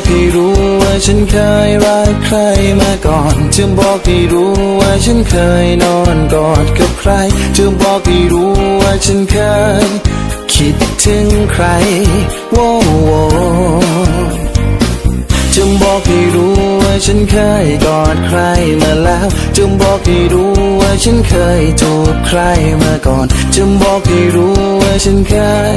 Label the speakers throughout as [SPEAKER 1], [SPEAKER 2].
[SPEAKER 1] บอกให้รู้ว่าฉันเคยรักใครมาก่อน จะบอกให้รู้ว่าฉันเคยนอนกอดกับใคร จะบอกให้รู้ว่าฉันเคย คิดถึงใครโว้วจะบอกให้รู้ว่าฉันเคยกอดใครมาแล้ว จะบอกให้รู้ว่าฉันเคยจูบใครมาก่อน จะบอกให้รู้ว่าฉันเคย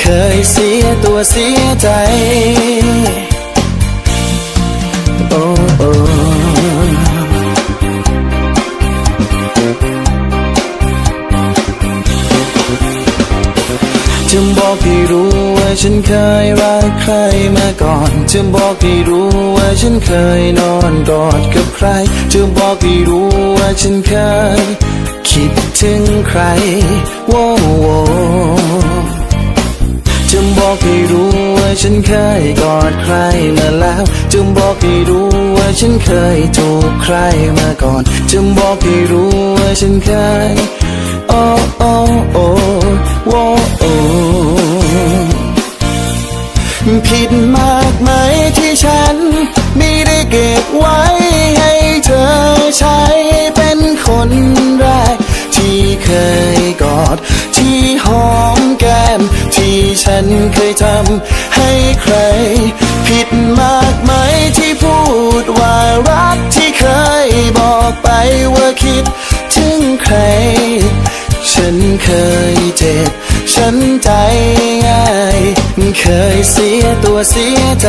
[SPEAKER 1] เคยเสียตัวเสียใจโอ้โอ้จะบอกให้รู้ว่าฉันเคยรักใครมาก่อนจะบอกให้รู้ว่าฉันเคยนอนกอดกับใครจะบอกให้รู้ว่าฉันเคยคิดถึงใครโว้โว บอกให้รู้ว่าฉันเคยกอดใครมาแล้ว จะบอกให้รู้ว่าฉันเคยจูบใครมาก่อน จะบอกให้รู้ว่าฉันเคยโอ้โอ้โอ้โว้โอ้ผิดมากไหมที่ฉันไม่ได้เก็บไว้ให้เธอใช้ นเคยทำให้ใคร ผิดมากไหมที่พูดว่ารักที่เคยบอกไปว่าคิดถึงใคร ฉันเคยเจ็บ ฉันใจง่าย เคยเสียตัวเสียใจ